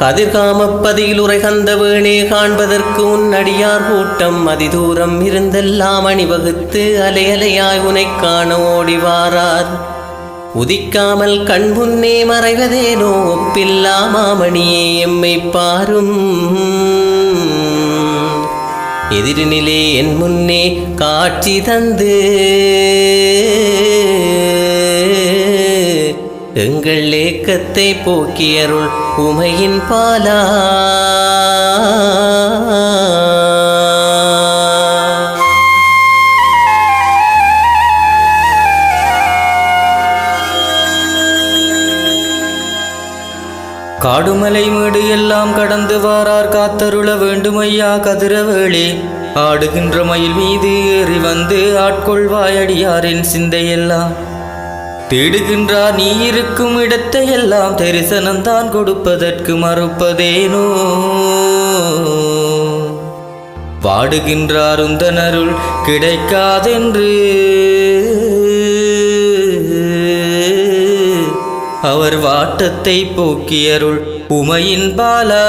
கதிர்காமப்பதியில் உரைகந்த வேணே காண்பதற்கு உன் அடியார் கூட்டம் அதிதூரம் இருந்தெல்லாம் அணிவகுத்து அலையலையாய் உனை காண ஓடிவாரார் உதிக்காமல் கண் முன்னே மறைவதேனோ ஒப்பில்லா மாமணியே எம்மை பாரும். எதிரினிலே என் முன்னே காட்சி தந்து. எங்கள் ஏக்கத்தை போக்கியருள் உமையின் பாலா. காடுமலை மேடு எல்லாம் கடந்து வாரார் காத்தருள வேண்டுமையா கதிரவேளே. ஆடுகின்ற மயில் மீது ஏறி வந்து ஆட்கொள்வாயடியாரின் சிந்தையெல்லாம். தேடுகின்றார் நீ இருக்கும் இடத்தையெல்லாம் தரிசனம்தான் கொடுப்பதற்கு மறுப்பதேனோ? பாடுகின்றார் உந்தனருள் கிடைக்காதென்று. அவர் வாட்டத்தை போக்கியருள் உமையின் பாலா.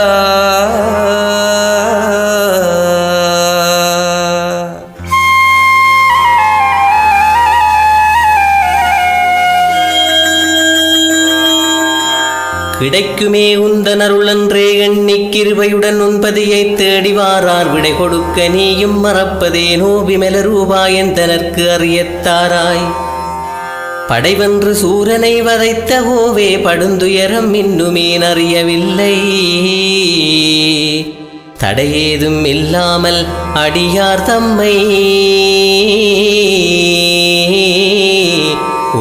கிடைக்குமே உந்தனருளன்றே எண்ணி கிருபையுடன் உன்பதியை தேடி வாரார் விடை கொடுக்க நீயும் மறப்பதே மறப்பதேனோ ரூபாயன் ரூபாயந்தனர்க்கு அறியத்தாராய். படைவென்று சூரனை வதைத்த ஓவே படுந்துயரம் இன்னுமேன் அறியவில்லை தடையேதும் இல்லாமல் அடியார் தம்மை.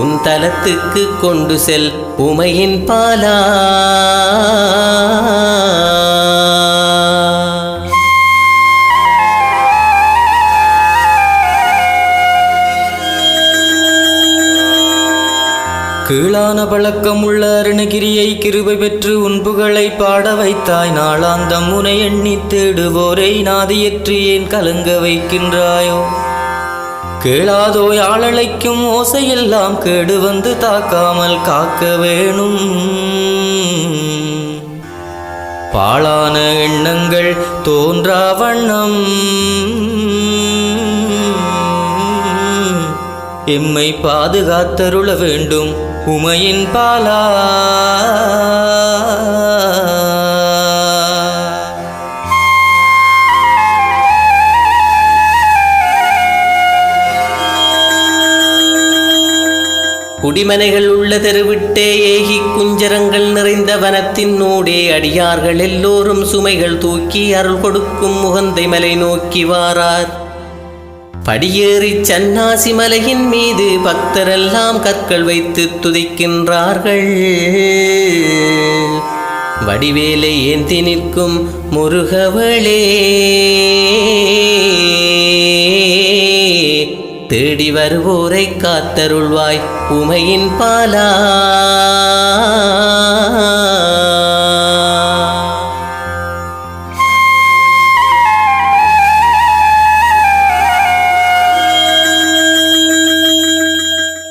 உன் தலத்துக்கு கொண்டு செல் உமையின் பாலா. கீழான பழக்கமுள்ள அருணகிரியை கிருபை பெற்று உன்புகளை பாட வைத்தாய். நாளாந்தம் முனை எண்ணி தேடுவோரை நாதியற்று ஏன் கலங்க வைக்கின்றாயோ? கேளாதோ யாழழைக்கும் ஓசையெல்லாம் கேடு வந்து தாக்காமல் காக்க வேணும். பாழான எண்ணங்கள் தோன்றா வண்ணம். எம்மை பாதுகாத்தருள வேண்டும் உமையின் பாலா. குடிமனைகள் உள்ள தெருவிட்டே ஏகி குஞ்சரங்கள் நிறைந்த வனத்தின் நூடே அடியார்கள் எல்லோரும் சுமைகள் தூக்கி அருள் கொடுக்கும் முகந்தை மலை நோக்கி வாரார். படியேறி சன்னாசி மலையின் மீது பக்தரெல்லாம் கற்கள் வைத்து துதிக்கின்றார்கள். வடிவேலை ஏந்தி நிற்கும் முருகவளே. தேடி வருவோரை காத்தருள்வாய் உமையின் பாலா.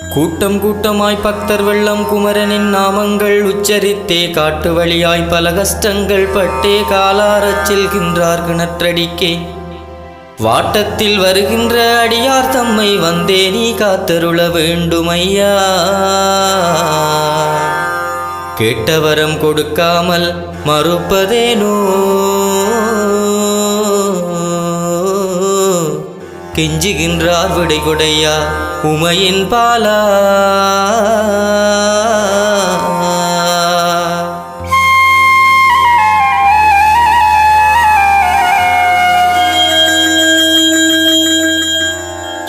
கூட்டம் கூட்டமாய் பக்தர் வெள்ளம் குமரனின் நாமங்கள் உச்சரித்தே காட்டு வழியாய் பல கஷ்டங்கள் பட்டே காலாரச் செல்கின்றார் கிணற்றடிக்கே. வாட்டத்தில் வருகின்ற அடியார் தம்மை வந்தே நீ காத்தருள வேண்டுமையா? கேட்டவரம் கொடுக்காமல் மறுப்பதேனோ? கெஞ்சுகின்றார் விடைகுடையா உமையின் பாலா?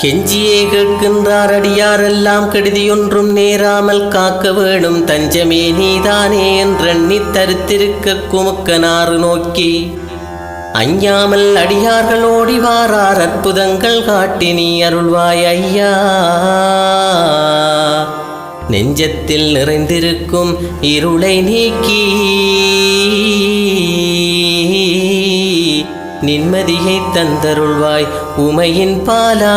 கெஞ்சியே கேட்கின்றார் அடியாரெல்லாம். கெடுதியொன்றும் நேராமல் காக்க வேணும். தஞ்சமே நீதானே என்றெண்ணி தருத்திருக்க குமுக்கனாறு நோக்கி. அஞ்ஞாமல் அடியார்கள் ஓடிவாரார் அற்புதங்கள் காட்டி நீ அருள்வாய் ஐயா. நெஞ்சத்தில் நிறைந்திருக்கும் இருளை நீக்கி. நிம்மதியை தந்தருள்வாய் உமையின் பாலா.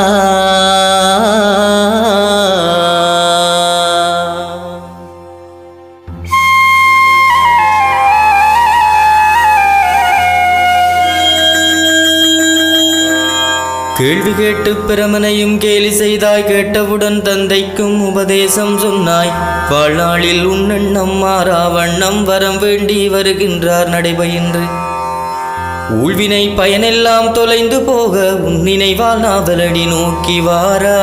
கேள்வி கேட்டு பிரமனையும் கேலி செய்தாய் கேட்டவுடன் தந்தைக்கும் உபதேசம் சொன்னாய். வாழ்நாளில் உன்னெண்ணம் மாறாவண்ணம் வரம் வேண்டி வருகின்றார் நடைபயின்று. ஊழ்வினை பயனெல்லாம் தொலைந்து போக உன் நினைவால் நாவலடி நோக்கி வாரா.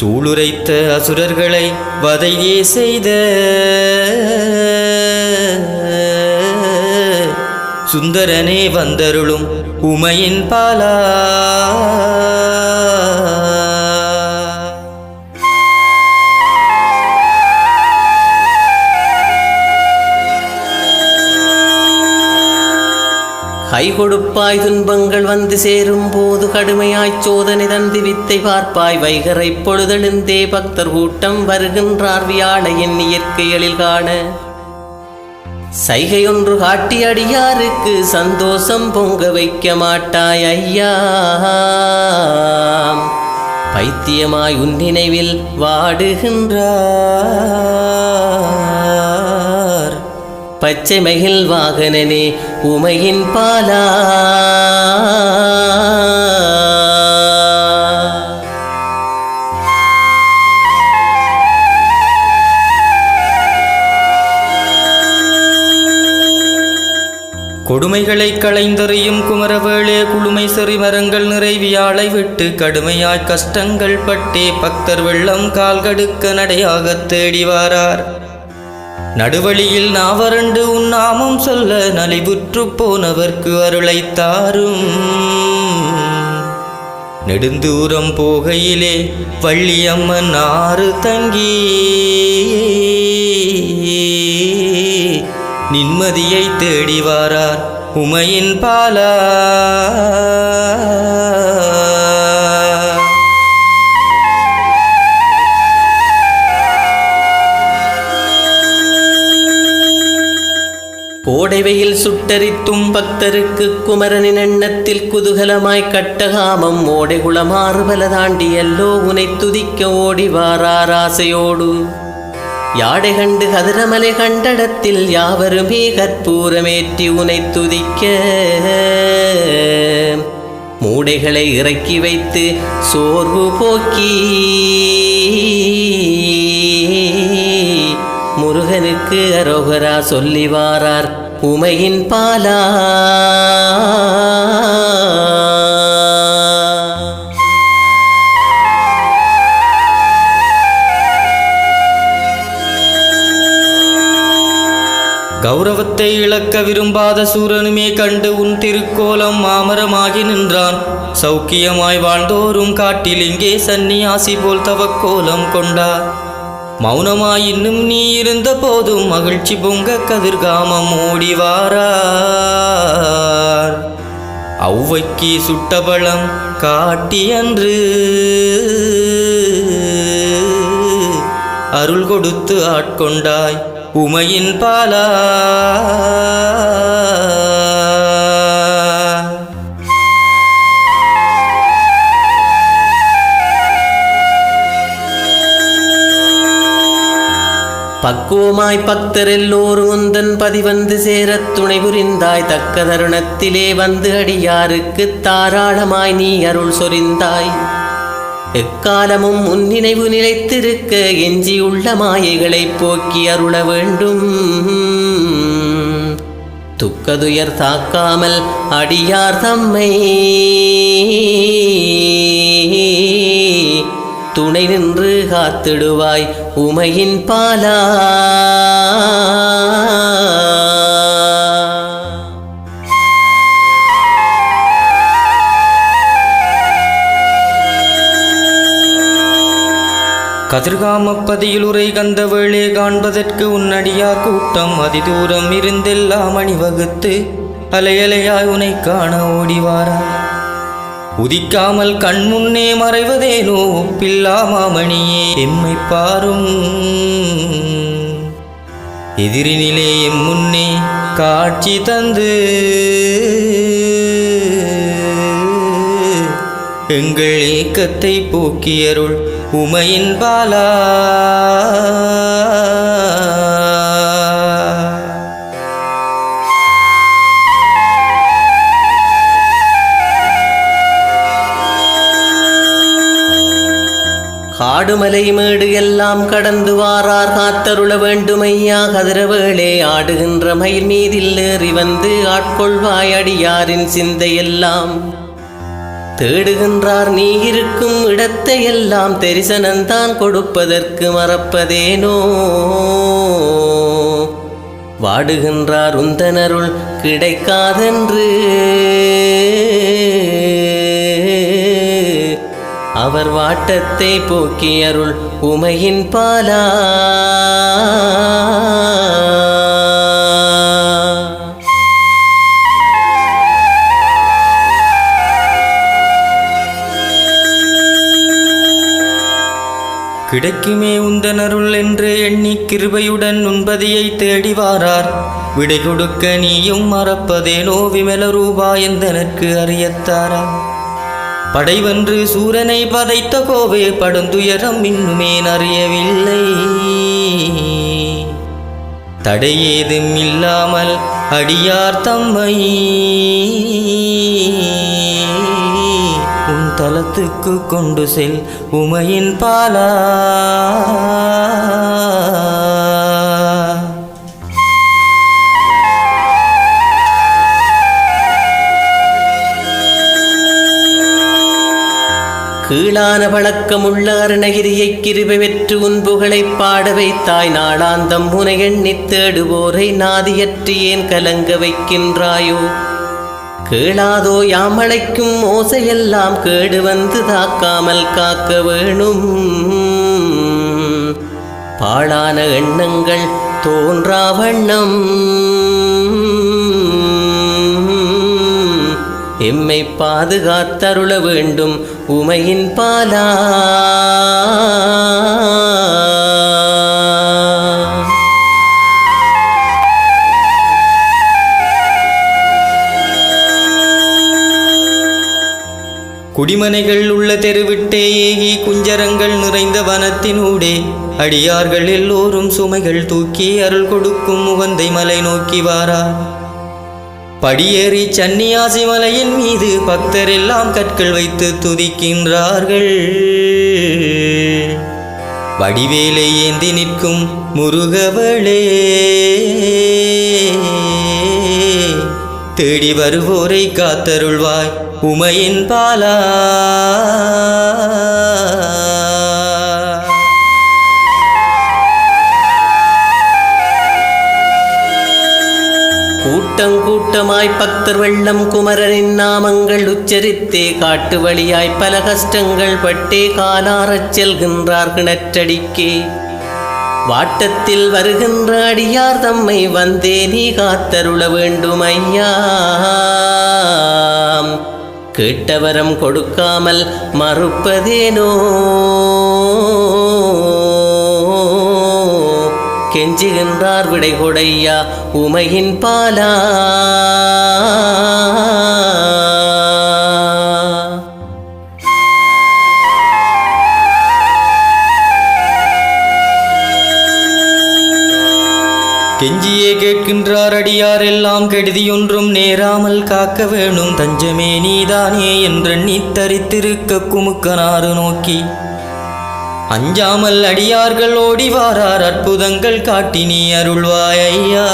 சூளுரைத்த அசுரர்களை வதையே செய்த சுந்தரனே வந்தருளும் உமையின் பாலா. கை கொடுப்பாய் துன்பங்கள் வந்து சேரும் போது கடுமையாய் சோதனை தந்து வித்தை பார்ப்பாய். வைகரை பொழுதெழுந்தே பக்தர் கூட்டம் வருகின்றார் வியாழையின் இயற்கைகளில் காண. சைகையொன்று காட்டி அடியாருக்கு சந்தோஷம் பொங்க வைக்க மாட்டாய் ஐயா. பைத்தியமாய் உன் நினைவில் வாடுகின்றார். பச்சை மகிழ் வாகனனே உமையின் பாலா. கொடுமைகளை களைந்தறியும் குமரவேளே குளுமை செறி மரங்கள் நிறைவியாளை விட்டு கடுமையாய் கஷ்டங்கள் பட்டே பக்தர் வெள்ளம் கால்கடுக்க நடையாகத் தேடி வாரார். நடுவழியில் நாவரண்டு உன்னாமம் சொல்ல நலிவுற்று போனவர்க்கு அருளைத் தாரும் நெடுந்தூரம் போகையிலே வள்ளியம்மன் ஆறு தங்கி. நிம்மதியை தேடி வாரார் உமையின் பாலா. ஓடைவையில் சுட்டரித்தும் பக்தருக்கு குமரனின் எண்ணத்தில் குதூகலமாய் கட்டகாமம் ஓடை குளமாறுபல தாண்டி எல்லோ உனை துதிக்க ஓடி வாரார் ஆசையோடு. யாடை கண்டு கதிரமலை கண்டடத்தில் யாவருமே கற்பூரமேற்றி உனை துதிக்க. மூடைகளை இறக்கி வைத்து சோர்வு போக்கி. முருகனுக்கு அரோகரா சொல்லி வாரார். உமையின் பாலா. கௌரவத்தை இழக்க விரும்பாத சூரனுமே கண்டு உன் திருக்கோலம் மாமரமாகி நின்றான். சௌக்கியமாய் வாழ்ந்தோறும் காட்டில் இங்கே சன்னியாசி போல் தவக்கோலம் கொண்டார். மௌனமாய் இன்னும் நீ இருந்த போதும் மகிழ்ச்சி பொங்க கதிர்காமம் ஓடி வாரார் ஔவைக்கு சுட்டபலம் காட்டி அன்று அருள் கொடுத்து ஆட்கொண்டாய் உமையின் பாலா. பக்குவமாய் பக்தர் எல்லோரும் உந்தன் பதிவந்து சேரத் துணை புரிந்தாய். தக்க தருணத்திலே வந்து அடியாருக்கு தாராளமாய் நீ அருள் சொரிந்தாய். எக்காலமும் உன் நினைவு நிலைத்திருக்க எஞ்சியுள்ள மாயைகளை போக்கி அருள வேண்டும். துக்கதுயர் தாக்காமல் அடியார் தம்மை. துணை நின்று காத்திடுவாய் உமையின் பாலா. கதிர்காமப்பதியிலுரை உரை காண்பதற்கு உன்னடியா கூட்டம் அதிதூரம் இருந்தெல்லாம் அணிவகுத்து அலையலையாய் உனை காண ஓடிவாரா உதிக்காமல் கண் முன்னே மறைவதேனோ ஒப்பில்லா மாமணியே எம்மை பாரும். எதிரினிலே எம் முன்னே காட்சி தந்து. எங்கள் ஏக்கத்தை போக்கியருள் உமையின் பாலா. கடந்து வாரார் காத்தருள வேண்டுமையா? கதிரவேளே ஆடுகின்ற மயில் மீதில் ஏறி வந்து ஆட்கொள்வாய் அடியாரின் சிந்தையெல்லாம். தேடுகின்றார் நீ இருக்கும் இடத்தையெல்லாம் தெரிசனந்தான் கொடுப்பதற்கு மறப்பதேனோ? வாடுகின்றார் உந்தனருள் கிடைக்காதென்று. அவர் வாட்டத்தை போக்கி அருள் உமையின் பாலா. கிடைக்குமே உந்தனருள் என்று எண்ணி கிருபையுடன் உண்பதியை தேடி வாரார். விடை கொடுக்க நீயும் மறப்பதேனோ விமல ரூபா எந்தனக்கு அறியத்தாரா. படைவென்று சூரனை பதைத்த கோவே படுந்துயரம் இன்னுமேன் அறியவில்லை தடையேதும் இல்லாமல் அடியார் தம்மை உன் தலத்துக்கு கொண்டு செல் உமையின் பாலா. கீழான பழக்கமுள்ள அருணகிரியை கிருபை வெற்று உன்புகளை பாட வைத்தாய். நாளாந்தம் முனை எண்ணித் தேடுவோரை நாதியற்றி ஏன் கலங்க வைக்கின்றாயோ? கேளாதோ யாமழைக்கும் ஓசையெல்லாம் கேடு வந்து தாக்காமல் காக்க வேணும். பாழான எண்ணங்கள் தோன்றா வண்ணம். எம்மை பாதுகாத்தருள வேண்டும் உமையின் பாலா. குடிமனைகள் உள்ள தெருவிட்டே ஏகி குஞ்சரங்கள் நிறைந்த வனத்தினூடே அடியார்கள் எல்லோரும் சுமைகள் தூக்கி அருள் கொடுக்கும் முகந்தை மலை நோக்கி வாரார் படியேறி சன்னியாசி மலையின் மீது பக்தர் எல்லாம் கற்கள் வைத்து துதிக்கின்றார்கள். வடிவேலை ஏந்தி நிற்கும் முருகவளே. தேடி வருவோரை காத்தருள்வாய் உமையின் பாலா. கூட்டம் கூட்டமாய் பக்தர் வெள்ளம் குமரனின் நாமங்கள் உச்சரித்தே காட்டு வழியாய் பல கஷ்டங்கள் பட்டே காலாரச் செல்கின்றார் கிணற்றடிக்கே. வாட்டத்தில் வருகின்ற அடியார் தம்மை வந்தே நீ காத்தருள வேண்டும் ஐயா. கேட்டவரம் கொடுக்காமல் மறுப்பதேனோ? கெஞ்சுகின்றார் விடை கொடையா உமையின் பாலா. கெஞ்சியே கேட்கின்றார் அடியார் எல்லாம் கெடுதியொன்றும் நேராமல் காக்க வேணும். தஞ்சமே நீதானே என்றெண்ணி தரித்திருக்க குமுக்கனாறு நோக்கி. அஞ்சாமல் அடியார்கள் ஓடி வாரார் அற்புதங்கள் காட்டி நீ அருள்வாய் ஐயா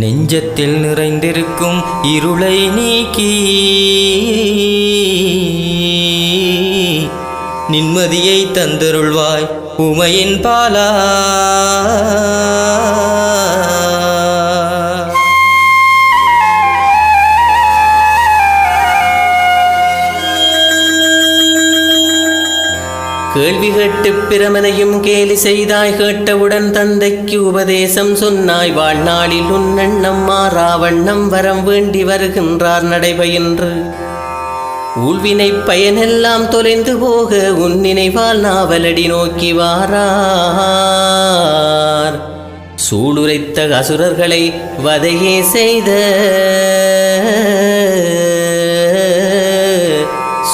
நெஞ்சத்தில் நிறைந்திருக்கும் இருளை நீக்கி நிம்மதியை தந்தருள்வாய் உமையின் பாலா. கேள்வி கேட்டு பிரமனையும் கேலி செய்தாய் கேட்டவுடன் தந்தைக்கு உபதேசம் சொன்னாய் வாழ்நாளில் உன் எண்ணம் மாறாவண்ணம் வரம் வேண்டி வருகின்றார் நடைபயின்று ஊழ்வினை பயனெல்லாம் தொலைந்து போக உன் நினைவால் நாவலடி நோக்கி வாரார். சூளுரைத்த அசுரர்களை வதையே செய்த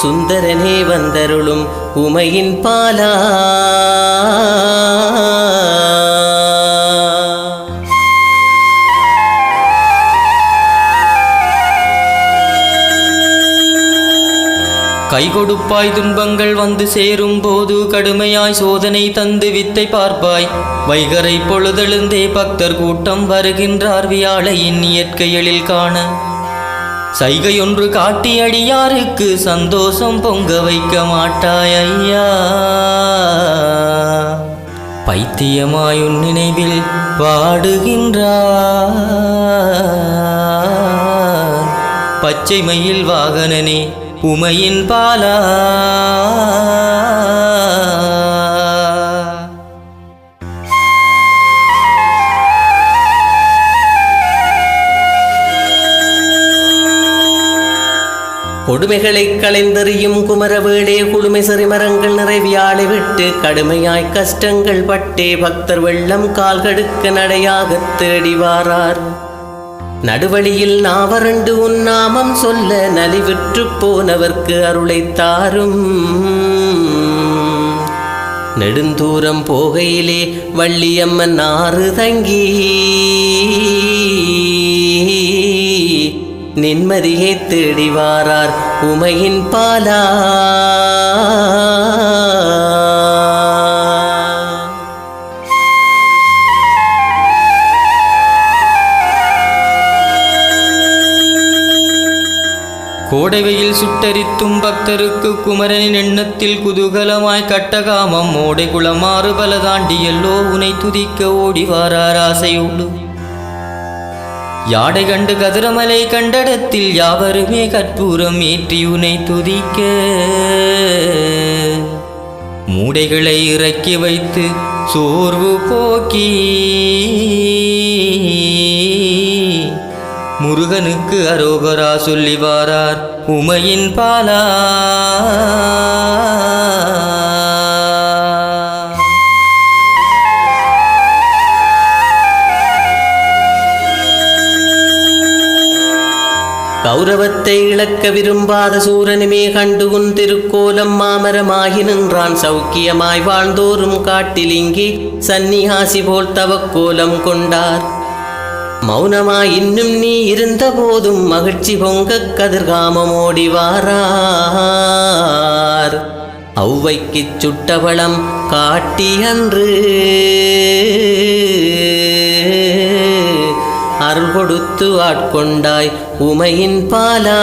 சுந்தரனே வந்தருளும் உமையின் பாலா. கைகொடுப்பாய் துன்பங்கள் வந்து சேரும் போது கடுமையாய் சோதனை தந்து வித்தை பார்ப்பாய். வைகரை பொழுதெழுந்தே பக்தர் கூட்டம் வருகின்றார் வியாழையின் இயற்கையலில் காண. சைகையொன்று காட்டி அடியாருக்கு சந்தோஷம் பொங்க வைக்க மாட்டாய் ஐயா. பைத்தியமாயுன் நினைவில் பாடுகின்றா பச்சை மயில் வாகனனே உமையின் பாலா. கொடுமைகளைக் களைந்தெறியும் குமரவேடே குளுமை மரங்கள் நிறைவியாளை விட்டு கடுமையாய் கஷ்டங்கள் பட்டே பக்தர் வெள்ளம் கால்கடுக்க நடையாகத் தேடி வாரார். நடுவழியில் நாவரண்டு உன் நாமம் சொல்ல நலிவிற்று போனவர்க்கு அருளை தாரும். நெடுந்தூரம் போகையிலே வள்ளியம்மன் ஆறு தங்கி. நின்மதியை தேடிவாரார் உமையின் பாலா. கோடைவையில் சுட்டரித்தும் பக்தருக்கு குமரனின் எண்ணத்தில் குதூகலமாய் கட்டகாமம் ஓடை குளமாறு பல தாண்டி எல்லோ உனை துதிக்க ஓடிவாரார் ஆசையோடு யாடை கண்டு கதிரமலை கண்டடத்தில் யாவருமே கற்பூரம் ஏற்றி உனை துதிக்க. மூடைகளை இறக்கி வைத்து சோர்வு போக்கி. முருகனுக்கு அரோகரா சொல்லி வாரார் உமையின் பாலா. கௌரவத்தை இழக்க விரும்பாத சூரனுமே கண்டு உன் திருக்கோலம் மாமரமாகி நின்றான். சௌக்கியமாய் வாழ்ந்தோறும் காட்டிலிங்கி இங்கே சன்னியாசி போல் தவக்கோலம் கொண்டார். மௌனமாய் இன்னும் நீ இருந்த போதும் மகிழ்ச்சி பொங்க கதிர்காமம் ஓடி வாரார் ஔவைக்குச் சுட்டவளம் காட்டி அன்று அருள் கொடுத்து ஆட்கொண்டாய் உமையின் பாலா.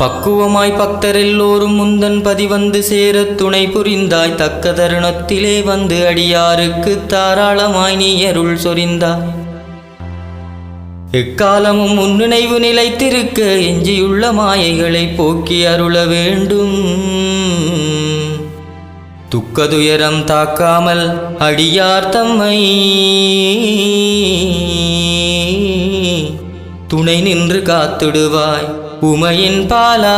பக்குவமாய் பக்தர் எல்லோரும் முந்தன் பதிவந்து சேர துணை புரிந்தாய் தக்க தருணத்திலே வந்து அடியாருக்கு தாராளமாய் நீ அருள் சொரிந்தாய். எக்காலமும் முன்னினைவு நிலைத்திருக்க எஞ்சியுள்ள மாயைகளை போக்கி அருள வேண்டும். துக்கதுயரம் தாக்காமல் அடியார் தம்மை. துணை நின்று காத்திடுவாய் உமையின் பாலா.